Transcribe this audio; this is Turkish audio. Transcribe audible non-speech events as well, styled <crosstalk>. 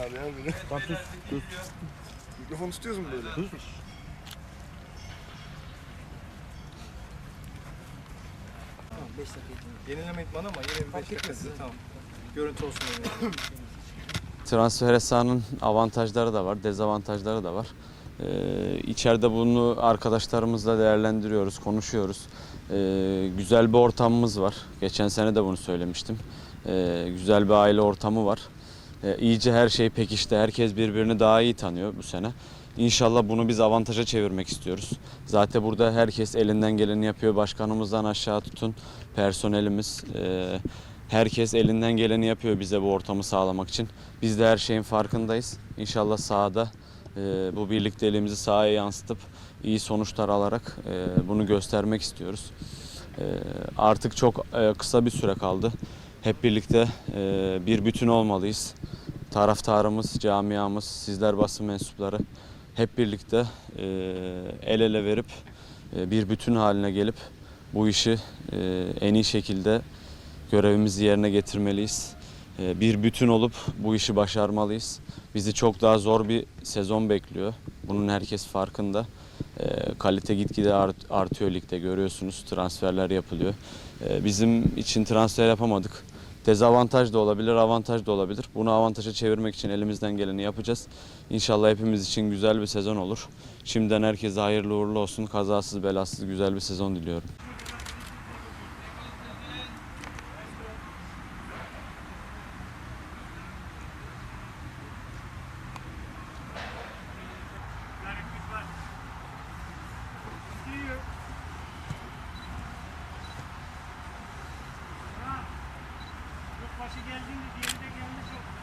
bunlar ya böyle. Bak tut. Tut. Mikrofon tutuyoruz mu böyle? Tut. Tamam 5 dakika. Yenileme idman ama yine bir 5 dakikası tamam. Görüntü olsun dedim. <clears throat> Transfer sahanın avantajları da var, dezavantajları da var. Ee, içeride bunu arkadaşlarımızla değerlendiriyoruz, konuşuyoruz. Ee, güzel bir ortamımız var. Geçen sene de bunu söylemiştim. Ee, güzel bir aile ortamı var. Ee, iyice her şey pekişti. Herkes birbirini daha iyi tanıyor bu sene. İnşallah bunu biz avantaja çevirmek istiyoruz. Zaten burada herkes elinden geleni yapıyor. Başkanımızdan aşağı tutun personelimiz. ee, herkes elinden geleni yapıyor bize bu ortamı sağlamak için. Biz de her şeyin farkındayız. İnşallah sahada e, bu birlikteliğimizi sahaya yansıtıp iyi sonuçlar alarak e, bunu göstermek istiyoruz. E, artık çok e, kısa bir süre kaldı. Hep birlikte e, bir bütün olmalıyız. Taraftarımız, camiamız, sizler basın mensupları hep birlikte e, el ele verip e, bir bütün haline gelip bu işi e, en iyi şekilde görevimizi yerine getirmeliyiz. Ee, Bir bütün olup bu işi başarmalıyız. Bizi çok daha zor bir sezon bekliyor. Bunun herkes farkında. Ee, Kalite gitgide art- artıyor ligde görüyorsunuz. Transferler yapılıyor. Ee, Bizim için transfer yapamadık. Dezavantaj da olabilir, avantaj da olabilir. Bunu avantaja çevirmek için elimizden geleni yapacağız. İnşallah hepimiz için güzel bir sezon olur. Şimdiden herkese hayırlı uğurlu olsun. Kazasız belasız güzel bir sezon diliyorum. başı geldiğinde diğeri de gelmiş yok.